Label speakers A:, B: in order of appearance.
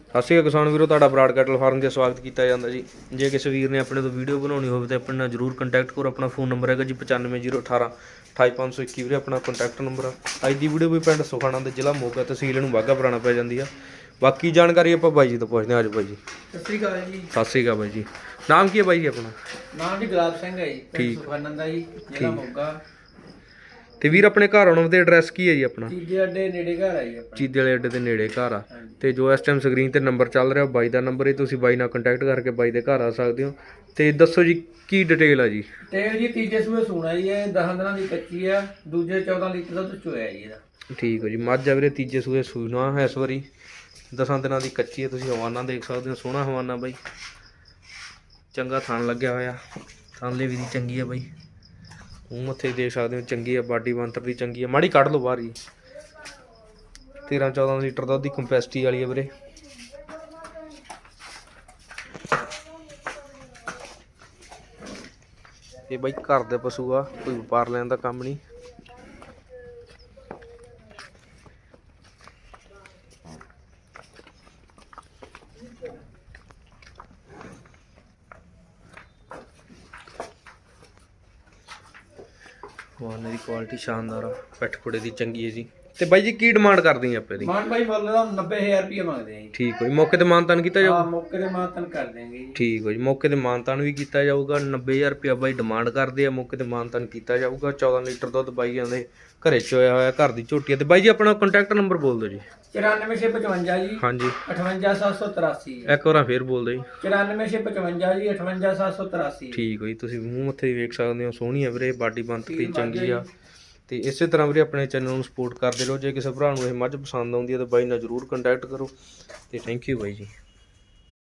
A: ਸਤਿ ਸ਼੍ਰੀ ਅਕਾਲ ਕਿਸਾਨ ਵੀਰੋ ਤੁਹਾਡਾ ਬਰਾਡ ਕੈਟਲ ਫਾਰਮ 'ਤੇ ਸਵਾਗਤ ਕੀਤਾ ਜਾਂਦਾ ਜੀ। ਜੇ ਕਿਸੇ ਵੀਰ ਨੇ ਆਪਣੇ ਤੋਂ ਵੀਡੀਓ ਬਣਾਉਣੀ ਹੋਵੇ ਤਾਂ ਆਪਣੇ ਨਾਲ ਜਰੂਰ ਕੰਟੈਕਟ ਕਰੋ। ਆਪਣਾ ਫੋਨ ਨੰਬਰ ਹੈਗਾ ਜੀ 95018 28521 ਵੀਰੇ ਆਪਣਾ ਕੰਟੈਕਟ ਨੰਬਰ ਆ ਅੱਜ ਦੀ ਵੀਡੀਓ ਵੀ ਪਿੰਡ ਸੁਖਾਣਾ ਦੇ ਜ਼ਿਲ੍ਹਾ ਮੋਗਾ ਤਹਿਸੀਲ ਨੂੰ ਵਾਗਾ ਪੁਰਾਣਾ ਪੈ ਜਾਂਦੀ ਆ। ਬਾਕੀ ਜਾਣਕਾਰੀ ਆਪਾਂ ਬਾਈ ਜੀ ਤੋਂ ਪੁੱਛਦੇ ਹਾਂ। ਅੱਜ ਬਾਈ ਜੀ।
B: ਸਤਿ ਸ੍ਰੀ ਅਕਾਲ ਜੀ।
A: ਸਤਿ ਸ਼੍ਰੀ ਅਕਾਲ ਬਾਈ ਜੀ। ਨਾਮ ਕੀ ਹੈ ਬਾਈ ਜੀ ਆਪਣਾ?
B: ਨਾਮ ਜੀ ਗੁਲਾਬ ਸਿੰਘ ਹੈ ਜੀ। ਪਿੰਡ ਸੁਖਾਨੰਦਾ ਜੀ ਜ਼ਿਲ੍ਹਾ ਮੋਗਾ।
A: ਤੇ ਵੀਰ ਆਪਣੇ ਘਰ ਆਉਣ ਦੇ ਐਡਰੈਸ ਕੀ ਹੈ ਜੀ ਆਪਣਾ?
B: ਤੀਜੇ ਅੱਡੇ ਨੇੜੇ ਘਰ ਆਈ ਆਪਣਾ।
A: ਚੀਦੇ ਵਾਲੇ ਅੱਡੇ ਦੇ ਨੇੜੇ ਘਰ ਆ।
B: ਹਾਂਜੀ।
A: ਤੇ ਜੋ ਇਸ ਟਾਈਮ ਸਕਰੀਨ ਤੇ ਨੰਬਰ ਚੱਲ ਰਿਹਾ ਬਾਈ ਦਾ ਨੰਬਰ ਹੈ ਤੁਸੀਂ ਬਾਈ ਨਾਲ ਕੰਟੈਕਟ ਕਰਕੇ ਬਾਈ ਦੇ ਘਰ ਆ ਸਕਦੇ ਹੋ। ਤੇ ਦੱਸੋ ਜੀ ਕੀ ਡਿਟੇਲ ਆ ਜੀ?
B: ਤੇ ਜੀ ਤੀਜੇ ਸੂਏ ਸੂਣਾ ਜੀ ਇਹ 10 ਦਿਨਾਂ ਦੀ ਕੱਚੀ ਆ ਦੂਜੇ 14 ਲੀਟਰ ਦਾ ਦੁੱਧ ਚੋਇਆ ਜੀ ਇਹਦਾ।
A: ਠੀਕ ਹੋ ਜੀ ਮੱਝ ਆ ਵੀਰੇ ਤੀਜੇ ਸੂਏ ਸੂਣਾ ਹੈ ਇਸ ਵਾਰੀ। ਦਸਾਂ ਦਿਨਾਂ ਦੀ ਕੱਚੀ ਹੈ ਤੁਸੀਂ ਹਵਾਨਾ ਦੇਖ ਸਕਦੇ ਹੋ ਸੋਹਣਾ ਹਵਾਨਾ ਬਾਈ। ਚੰਗਾ ਥਣ ਲੱਗਿਆ ਹੋਇਆ। ਥਾਂਲੇ ਵੀ ਦੀ ਚੰਗੀ ਆ ਬਾਈ। ਮੂੰਹ ਮੱਥੇ ਦੇਖ ਸਕਦੇ ਹੋ, ਚੰਗੀ ਆ ਬਾਡੀ ਬੰਤਰ ਦੀ ਚੰਗੀ ਆ, ਮਾੜੀ ਕੱਢ ਲਓ ਬਾਹਰ ਜੀ 13 14 ਲੀਟਰ ਦਾ ਉਹਦੀ ਕੰਪੈਸਿਟੀ ਵਾਲੀ ਆ ਵੀਰੇ। ਇਹ ਬਾਈ ਘਰ ਦੇ ਪਸ਼ੂ ਆ, ਕੋਈ ਵਪਾਰ ਲੈਣ ਦਾ ਕੰਮ ਨਹੀਂ। ਵਾਹਨ ਦੀ ਕੁਆਲਿਟੀ ਸ਼ਾਨਦਾਰ ਆ। ਪੈਠ ਪੁੜੇ ਦੀ ਚੰਗੀ ਹੈ ਜੀ। ਤੇ ਬਾਈ ਜੀ ਕੀ ਡਿਮਾਂਡ ਕਰਦੇ ਆ ਆਪੇ ਦੀ
B: ਮਾਨ ਭਾਈ ਮੁੱਲ ਦਾ 90000 ਰੁਪਏ ਮੰਗਦੇ ਆ ਜੀ।
A: ਠੀਕ ਹੋ ਜੀ ਮੌਕੇ ਤੇ ਮਾਨਤਾਨ ਕੀਤਾ ਜਾਊ?
B: ਆ ਮੌਕੇ ਦੇ ਮਾਤਨ ਕਰ ਦੇਂਗੇ ਜੀ।
A: ਠੀਕ ਹੋ ਜੀ ਮੌਕੇ ਤੇ ਮਾਨਤਾਨ ਵੀ ਕੀਤਾ ਜਾਊਗਾ 90000 ਰੁਪਇਆ ਬਾਈ ਡਿਮਾਂਡ ਕਰਦੇ ਆ ਮੌਕੇ ਤੇ ਮਾਨਤਾਨ ਕੀਤਾ ਜਾਊਗਾ 14 ਲੀਟਰ ਦੁੱਧ ਬਾਈ ਜਾਂਦੇ ਘਰੇ ਚੋਇਆ ਹੋਇਆ ਘਰ ਦੀ ਝੋਟੀ ਆ। ਤੇ ਬਾਈ ਜੀ ਆਪਣਾ ਕੰਟੈਕਟ ਨੰਬਰ ਬੋਲ ਦਿਓ ਜੀ।
B: 94655 ਜੀ
A: ਹਾਂਜੀ।
B: 58783
A: ਇੱਕ ਵਾਰ ਫੇਰ ਬੋਲ ਦਿਓ ਜੀ।
B: 94655 ਜੀ 58783
A: ਠੀਕ ਹੋ ਜੀ ਤੁਸੀਂ ਮੂੰਹ ਮੱਥੇ ਵੀ ਵੇਖ ਸਕਦੇ ਹੋ ਸੋਹਣੀ ਆ ਵੀਰੇ ਬਾਡੀ ਬੰਤ ਦੀ ਚੰਗੀ ਆ। ਤੇ ਇਸੇ ਤਰ੍ਹਾਂ ਵੀਰੇ ਆਪਣੇ ਚੈਨਲ ਨੂੰ ਸਪੋਰਟ ਕਰਦੇ ਰਹੋ। ਜੇ ਕਿਸੇ ਭਰਾ ਨੂੰ ਇਹ ਮੱਝ ਪਸੰਦ ਆਉਂਦੀ ਹੈ ਤਾਂ ਬਾਈ ਨਾਲ ਜਰੂਰ ਕੰਟੈਕਟ ਕਰੋ। ਤੇ ਥੈਂਕ ਯੂ ਬਾਈ ਜੀ।